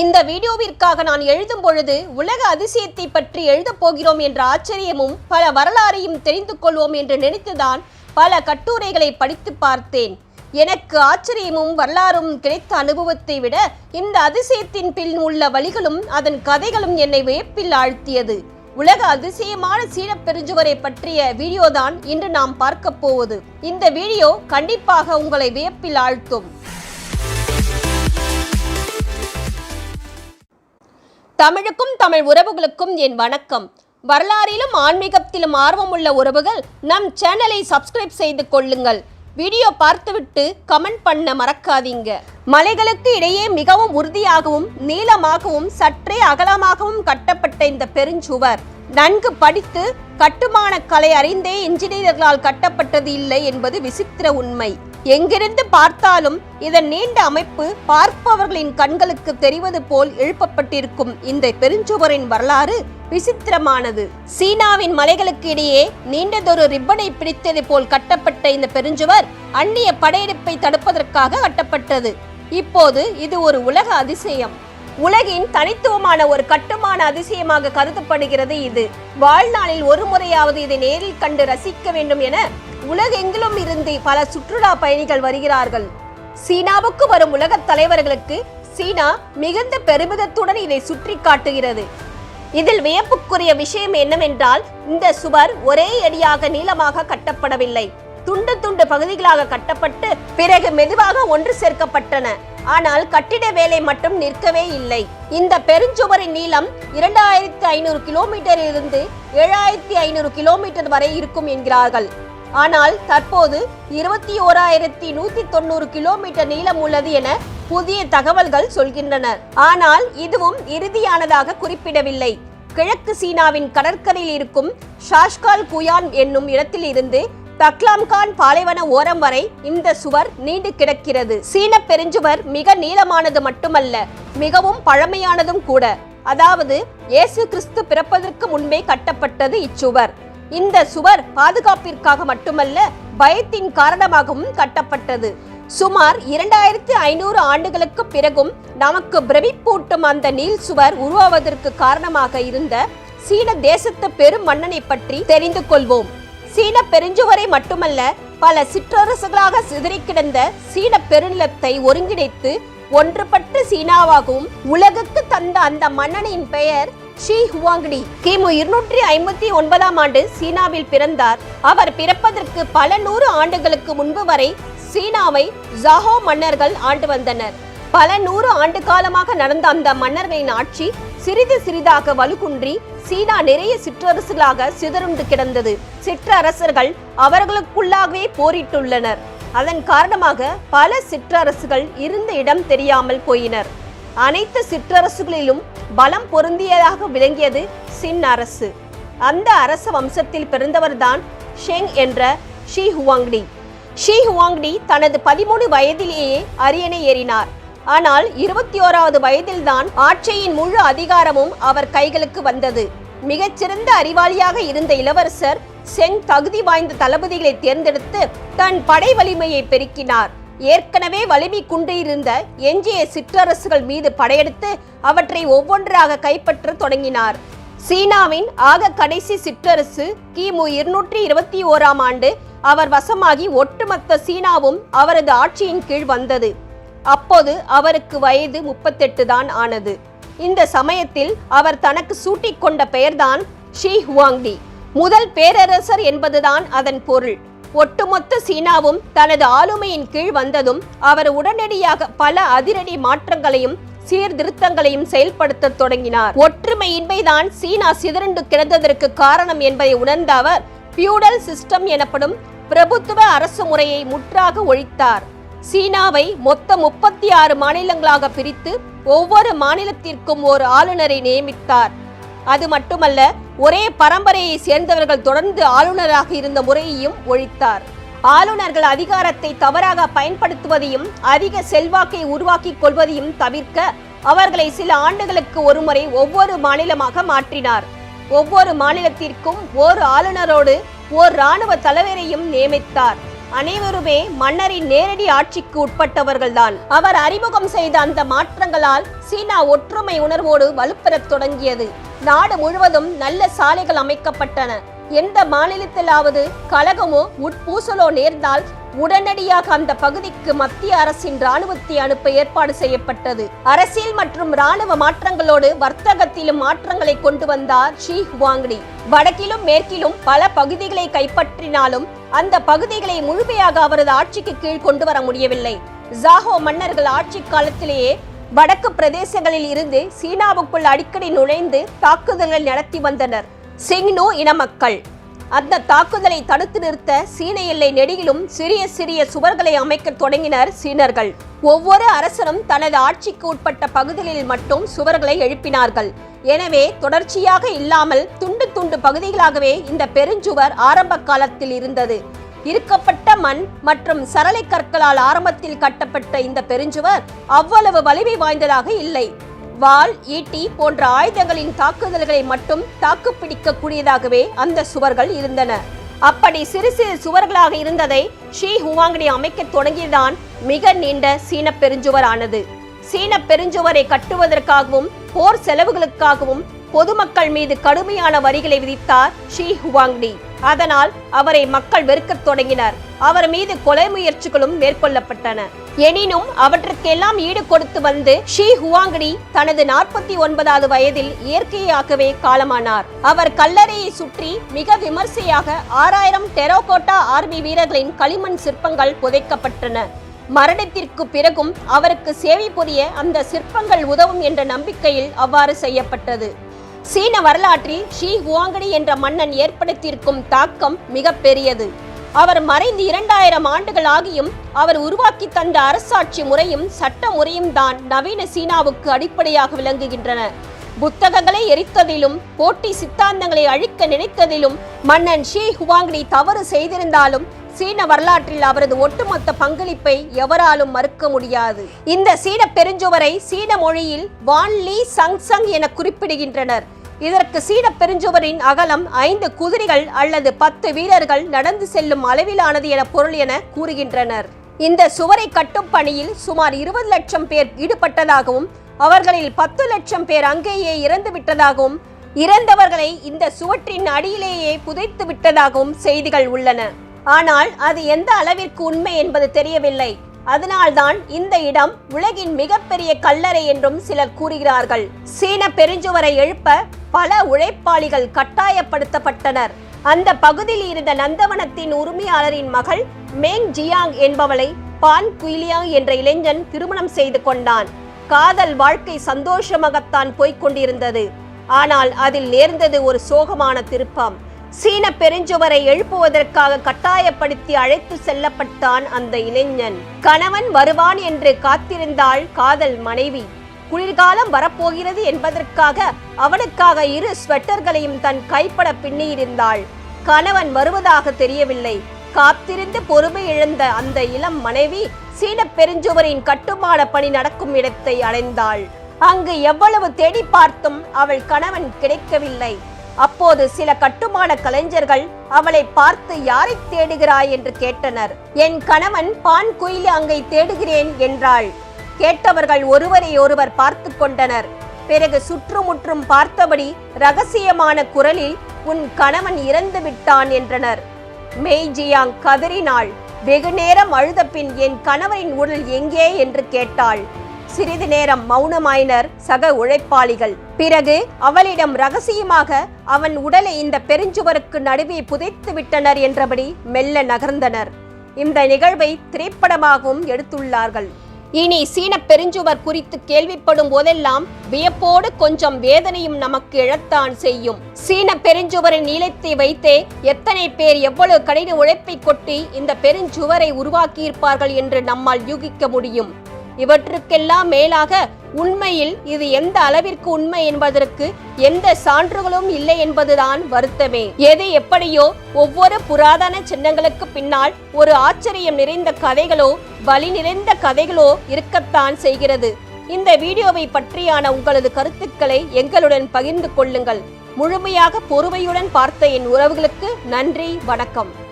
இந்த வீடியோவிற்காக நான் எழுதும் பொழுது உலக அதிசயத்தை பற்றி எழுதப் போகிறோம் என்ற ஆச்சரியமும் பல வரலாறையும் தெரிந்து கொள்வோம் என்று நினைத்துதான் பல கட்டுரைகளை படித்து பார்த்தேன். எனக்கு ஆச்சரியமும் வரலாறும் கிடைத்த அனுபவத்தை விட இந்த அதிசயத்தின் பின் உள்ள வழிகளும் அதன் கதைகளும் என்னை வியப்பில் ஆழ்த்தியது. உலக அதிசயமான சீனப் பெருஞ்சுவரை பற்றிய வீடியோ தான் இன்று நாம் பார்க்க போவது. இந்த வீடியோ கண்டிப்பாக உங்களை வியப்பில் ஆழ்த்தும். தமிழுக்கும் தமிழ் உறவுகளுக்கும் என் வணக்கம். வரலாறிலும் ஆன்மீகத்திலும் ஆர்வமுள்ள உறவுகள் நம் சேனலை சப்ஸ்கிரைப் செய்து கொள்ளுங்கள். வீடியோ பார்த்துவிட்டு கமெண்ட் பண்ண மறக்காதீங்க. மலைகளுக்கு இடையே மிகவும் உறுதியாகவும் நீளமாகவும் சற்றே அகலமாகவும் கட்டப்பட்ட இந்த பெருஞ்சுவர் நன்கு படித்து கட்டுமான கலை அறிந்தே இன்ஜினியர்களால் கட்டப்பட்டது இல்லை என்பது விசித்திர உண்மை. எங்கிருந்து பார்த்தாலும் இதன் நீண்ட அமைப்பு பார்ப்பவர்களின் கண்களுக்கு தெரிவது போல் எழுப்பப்பட்டிருக்கும் இந்த பெருஞ்சுவரின் வரலாறு விசித்திரமானது. சீனாவின் மலைகளுக்கு இடையே நீண்டதொரு ரிப்பனை பிடித்தது போல் கட்டப்பட்ட இந்த பெருஞ்சுவர் அந்நிய படையெடுப்பை தடுப்பதற்காக கட்டப்பட்டது. இப்போது இது ஒரு உலக அதிசயம். உலகின் தனித்துவமான ஒரு கட்டுமான அதிசயமாக கருதப்படுகிறது இது. வாழ்நாளில் ஒரு முறையாவது இதை நேரில் கண்டு ரசிக்க வேண்டும் என உலகெங்கிலும் இருந்து பல சுற்றுலா பயணிகள் வருகிறார்கள். சீனாவுக்கு வரும் உலகத் தலைவர்களுக்கு சீனா மிகுந்த பெருமிதத்துடன் இதை சுற்றி காட்டுகிறது. இதில் வியப்புக்குரிய விஷயம் என்னவென்றால் இந்த சுவர் ஒரே அடியாக நீளமாக கட்டப்படவில்லை. துண்டு துண்டு பகுதிகளாக கட்டப்பட்டு பிறகு மெதுவாக ஒன்று சேர்க்கப்பட்டன. ஆனால் கட்டிட வேலை மட்டும் நிற்கவே இல்லை. இந்த பெருஞ்சுவரின் நீளம் இரண்டாயிரத்தி ஐநூறு கிலோமீட்டரில் இருந்து ஏழாயிரத்தி ஐநூறு கிலோமீட்டர் வரை இருக்கும் என்கிறார்கள். ஆனால் தற்போது இருபத்தி ஓராயிரத்தி நூத்தி தொண்ணூறு கிலோமீட்டர் நீளம் உள்ளது என புதிய தகவல்கள் சொல்கின்றனர் ஆனால் இதுவும் இறுதியானதாக குறிப்பிடவில்லை. கிழக்கு சீனாவின் கடற்கரையில் இருக்கும் ஷாஷ்கால் குயான் என்னும் இடத்தில் இருந்து தக்லாம்கான் பாலைவன ஓரம் வரை இந்த சுவர் நீண்டு கிடக்கிறது. சீன பெருஞ்சுவர் மிக நீளமானது மட்டுமல்ல மிகவும் பழமையானதும் கூட. அதாவது இயேசு கிறிஸ்து பிறப்பதற்கு முன்பே கட்டப்பட்டது இச்சுவர். இந்த சுவர் பாதுகாப்பிற்காக மட்டுமல்ல பயத்தின் காரணமாகவும் கட்டப்பட்டது. சுமார் இரண்டாயிரத்தி ஐநூறு ஆண்டுகளுக்கு பிறகும் நமக்கு பிரமிப்பூட்டும் அந்த நீல் சுவர் உருவாவதற்கு காரணமாக இருந்த சீன தேசத்து பெரும் மன்னனை பற்றி தெரிந்து கொள்வோம். சீன பெருஞ்சுவரை மட்டுமல்ல பல சிற்றரசுகளாக சிதறி கிடந்த சீன பெருநிலத்தை ஒருங்கிணைத்து ஒன்றுபட்டு சீனாவாகவும் உலகுக்கு தந்த அந்த மன்னனின் பெயர் ஷி ஹுவாங்டி கிமு இருநூற்றி ஐம்பத்தி ஒன்பதாம் ஆண்டு சீனாவில் பிறந்தார். அவர் பிறப்பதற்கு பல நூறு ஆண்டுகளுக்கு முன்பு வரை சீனாவை ஜாஹோ மன்னர்கள் ஆண்டு வந்தனர். பல நூறு ஆண்டு காலமாக நடந்த அந்த மன்னர்களின் ஆட்சி சிறிது சிறிதாக வலுகுன்றி சீனா நிறைய சிற்றரசுகளாக சிதறுண்டு கிடந்தது. சிற்றரசர்கள் அவர்களுக்குள்ளாகவே போரிட்டுள்ளனர். அதன் காரணமாக பல சிற்றரசுகள் இருந்த இடம் தெரியாமல் போயினர். அனைத்து சிற்றரசுகளிலும் பலம் பொருந்தியதாக விளங்கியது சின் அரசு. அந்த அரச வம்சத்தில் பிறந்தவர்தான் ஷெங் என்ற ஷி ஹுவாங்டி. ஷி ஹுவாங்டி தனது பதிமூணு வயதிலேயே அரியணை ஏறினார். ஆனால் இருபத்தி ஓராவது வயதில்தான் ஆட்சியின் முழு அதிகாரமும் அவர் கைகளுக்கு வந்தது. மிகச்சிறந்த அறிவாளியாக இருந்த இளவரசர் செங் தகுதி வாய்ந்த தளபதிகளை தேர்ந்தெடுத்து தன் படை வலிமையை பெருக்கினார். ஏற்கனவே வலிமை குன்றியிருந்த எஞ்சிய சிற்றரசுகள் மீது படையெடுத்து அவற்றை ஒவ்வொன்றாக கைப்பற்ற தொடங்கினார். சீனாவின் ஆக கடைசி சிற்றரசு கிமு இருநூற்றி இருபத்தி ஓராம் ஆண்டு அவர் வசமாகி ஒட்டுமொத்த சீனாவும் அவரது ஆட்சியின் கீழ் வந்தது. அப்போது அவருக்கு வயது முப்பத்தெட்டு தான் ஆனது. இந்த சமயத்தில் அவர் தனக்கு சூட்டிக்கொண்ட பெயர்தான் ஷி ஹுவாங்டி முதல் பேரரசர் என்பதுதான் அதன் பொருள். ஒட்டுமொத்த சீனாவும் தனது ஆளுமையின் கீழ் வந்ததும் அவர் உடனடியாக பல அதிரடி மாற்றங்களையும் சீர்திருத்தங்களையும் செயல்படுத்த தொடங்கினார். ஒற்றுமையின்மைதான் சீனா சிதறண்டு கிடந்ததற்கு காரணம் என்பதை உணர்ந்த அவர் பியூடல் சிஸ்டம் எனப்படும் பிரபுத்துவ அரசு முறையை முற்றாக ஒழித்தார். சீனாவை மொத்த முப்பத்தி ஆறு மாநிலங்களாக பிரித்து ஒவ்வொரு மாநிலத்திற்கும் ஒரு ஆளுநரை நியமித்தார். அது மட்டுமல்ல ஒரே பரம்பரையை சேர்ந்தவர்கள் தொடர்ந்து ஆளுநராக இருந்த முறையையும் ஒழித்தார். ஆளுநர்கள் அதிகாரத்தை தவறாக பயன்படுத்துவதையும் அதிக செல்வாக்கை உருவாக்கிக் கொள்வதையும் தவிர்க்க அவர்களை சில ஆண்டுகளுக்கு ஒருமுறை ஒவ்வொரு மாநிலமாக மாற்றினார். ஒவ்வொரு மாநிலத்திற்கும் ஓர் ஆளுநரோடு ஓர் இராணுவ தலைவரையும் நியமித்தார். அனைவருமே மன்னரின் நேரடி ஆட்சிக்கு உட்பட்டவர்கள்தான். அவர் அறிமுகம் செய்த அந்த மாற்றங்களால் சீனா ஒற்றுமை உணர்வோடு வலுப்பெறத் தொடங்கியது. நாடு முழுவதும் நல்ல சாலைகள் அமைக்கப்பட்டன. எந்த மாநிலத்திலாவது கலகமோ உட்பூசலோ நேர்ந்தால் உடனடியாக அந்த பகுதிக்கு மத்திய அரசின் ராணுவத்தை அனுப்ப ஏற்பாடு செய்யப்பட்டது. அரசியல் மற்றும் ராணுவ மாற்றங்களோடு வர்த்தகத்திலும் மாற்றங்களை கொண்டு வந்தார் ஷி ஹுவாங்டி வடக்கிலும் மேற்கிலும் பல பகுதிகளை கைப்பற்றினாலும் அந்த பகுதிகளை முழுமையாக அவரது ஆட்சிக்கு கீழ் கொண்டு வர முடியவில்லை. ஜாகோ மன்னர்கள் ஆட்சி காலத்திலேயே வடக்கு பிரதேசங்களில் இருந்து சீனாவுக்குள் அடிக்கடி நுழைந்து தாக்குதல்கள் நடத்தி வந்தனர். சிங்னோ இன மக்கள். அந்த தாக்குதலை தடுத்து நிறுத்த சீன எல்லை நெடியிலும் சிறிய சிறிய சுவர்களை அமைக்க தொடங்கினர் சீனர்கள். ஒவ்வொரு அரசனும் தனது ஆட்சிக்கு உட்பட்ட பகுதிகளில் மட்டும் சுவர்களை எழுப்பினார்கள். எனவே தொடர்ச்சியாக இல்லாமல் துண்டு துண்டு பகுதிகளாகவே இந்த பெருஞ்சுவர் ஆரம்ப காலத்தில் இருந்தது. இருக்கப்பட்ட மண் மற்றும் சரளை கற்களால் ஆரம்பத்தில் கட்டப்பட்ட இந்த பெருஞ்சுவர் அவ்வளவு வலிமை வாய்ந்ததாக இல்லை. வால் ஈட்டி போன்ற ஆயுதங்களின் தாக்குதல்களை மட்டும் தாக்குப்பிடிக்கக்கூடியதாகவே அந்த சுவர்கள் இருந்தன. அப்படி சிறு சிறு சுவர்களாக இருந்ததை ஷீ ஹுவாங்கடி அமைக்க தொடங்கியதான் மிக நீண்ட சீன பெருஞ்சுவர் ஆனது சீன பெருஞ்சுவரை கட்டுவதற்காகவும் போர் செலவுகளுக்காகவும் பொதுமக்கள் மீது கடுமையான வரிகளை விதித்தார் ஷீ ஹுவாங்டி அதனால் அவரை மக்கள் வெறுக்கத் தொடங்கினர். அவர் மீது கொலை முயற்சிகளும் மேற்கொள்ளப்பட்டன. எனினும் அவற்றுக்கெல்லாம் ஈடு கொடுத்து வந்து ஷீ ஹுவாங்கடி தனது நாற்பத்தி ஒன்பதாவது வயதில் இயற்கையாகவே காலமானார். அவர் கல்லறையை சுற்றி மிக விமர்சையாக ஆறாயிரம் டெரோகோட்டா ஆர்மி வீரர்களின் களிமண் சிற்பங்கள் புதைக்கப்பட்டன. மரணத்திற்கு பிறகும் அவருக்கு சேவை புரிய அந்த சிற்பங்கள் உதவும் என்ற நம்பிக்கையில் அவ்வாறு செய்யப்பட்டது. சீன வரலாற்றில் ஷி ஹுவாங்கடி என்ற மன்னன் ஏற்படுத்தியிருக்கும் தாக்கம் மிக பெரியது அவர் மறைந்து இரண்டாயிரம் ஆண்டுகள் ஆகியும் அவர் உருவாக்கி தந்த அரசாட்சி முறையும் சட்ட முறையும் தான் நவீன சீனாவுக்கு அடிப்படையாக விளங்குகின்றன. புத்தகங்களை எரித்ததிலும் போட்டி சித்தாந்தங்களை அழிக்க நினைத்ததிலும் மன்னன் ஷி ஹுவாங்கடி தவறு செய்திருந்தாலும் சீன வரலாற்றில் அவரது ஒட்டுமொத்த பங்களிப்பை எவராலும் மறுக்க முடியாது. இந்த சீன பெருஞ்சுவரை சீன மொழியில் வான் லீ சங் சங் என குறிப்பிடுகின்றனர். இதற்கு சீன பெருஞ்சுவரின் அகலம் ஐந்து குதிரைகள் அல்லது பத்து வீரர்கள் நடந்து செல்லும் அளவிலானது என பொருள் என கூறுகின்றனர். இந்த சுவரை கட்டும் பணியில் சுமார் இருபது லட்சம் பேர் ஈடுபட்டதாகவும் அவர்களில் பத்து லட்சம் பேர் அங்கேயே இறந்து விட்டதாகவும் இறந்தவர்களை இந்த சுவற்றின் அடியிலேயே புதைத்து விட்டதாகவும் செய்திகள் உள்ளன. ஆனால் அது எந்த அளவிற்கு உண்மை என்பது தெரியவில்லை. அதனால்தான் இந்த இடம் உலகின் மிகப்பெரிய கல்லறை என்றும் சிலர் கூறுகிறார்கள். சீன பெருஞ்சுவரை எழுப்ப பல உழைப்பாளிகள் கட்டாயப்படுத்தப்பட்டனர். அந்த பகுதியில் இருந்த நந்தவனத்தின் உரிமையாளரின் மகள் மேங் ஜியாங் என்பவளை பான் குயிலியாங் என்ற இளைஞன் திருமணம் செய்து கொண்டான். காதல் வாழ்க்கை சந்தோஷமாகத்தான் போய்கொண்டிருந்தது ஆனால் அதில் நேர்ந்தது ஒரு சோகமான திருப்பம். சீன பெருஞ்சுவரை எழுப்புவதற்காக கட்டாயப்படுத்தி அழைத்து செல்லப்பட்டான் அந்த இளைஞன். கணவன் வருவான் என்று காத்திருந்தாள் காதல் மனைவி. குளிர்காலம் வரப்போகிறது என்பதற்காக அவனுக்காக இரு ஸ்வெட்டர்களையும் தன் கைப்பட பின்னியிருந்தாள். கணவன் வருவதாக தெரியவில்லை. காத்திருந்து பொறுமை இழந்த அந்த இளம் மனைவி சீன பெருஞ்சுவரின் கட்டுமான பணி நடக்கும் இடத்தை அடைந்தாள். அங்கு எவ்வளவு தேடி பார்த்தும் அவள் கணவன் கிடைக்கவில்லை. அப்போது சில கட்டுமான கலைஞர்கள் அவளை பார்த்து யாரை தேடுகிறாய் என்று கேட்டனர். என் கணவன் பான் குயிலி அங்கை தேடுகிறேன் என்றாள். கேட்டவர்கள் ஒருவரை ஒருவர் பார்த்து கொண்டனர். பிறகு சுற்றுமுற்றும் பார்த்தபடி ரகசியமான குரலில் உன் கணவன் இறந்து விட்டான் என்றனர். மெய்ஜியாங் கதறினாள். வெகு நேரம் அழுத பின் என் கணவரின் உடல் எங்கே? என்று கேட்டாள். சிறிது நேரம் மௌனமாயினர் சக உழைப்பாளிகள். பிறகு அவளிடம் ரகசியமாக அவன் உடலை இந்த பெருஞ்சுவருக்கு நடுவே புதைத்து விட்டனர் என்றபடி மெல்ல நகர்ந்தனர். இந்த நிகழ்வை திரைப்படமாகவும் எடுத்துள்ளார்கள். இனி சீன பெருஞ்சுவர் குறித்து கேள்விப்படும் போதெல்லாம் வியப்போடு கொஞ்சம் வேதனையும் நமக்கு இழத்தான் செய்யும். சீன பெருஞ்சுவரின் நீளத்தை வைத்தே எத்தனை பேர் எவ்வளவு கடின உழைப்பை கொட்டி இந்த பெருஞ்சுவரை உருவாக்கியிருப்பார்கள் என்று நம்மால் யூகிக்க முடியும். இவற்றுக்கெல்லாம் மேலாக உண்மையில் இது எந்த அளவிற்கு உண்மை என்பதற்கு எந்த சான்றுகளும் இல்லை என்பதுதான் வருத்தமே. எது எப்படியோ ஒவ்வொரு புராதன சின்னங்களுக்கு பின்னால் ஒரு ஆச்சரியம் நிறைந்த கதைகளோ வலி நிறைந்த கதைகளோ இருக்கத்தான் செய்கிறது. இந்த வீடியோவை பற்றியான உங்களது கருத்துக்களை எங்களுடன் பகிர்ந்து கொள்ளுங்கள். முழுமையாக பொறுமையுடன் பார்த்த என் உறவுகளுக்கு நன்றி வணக்கம்.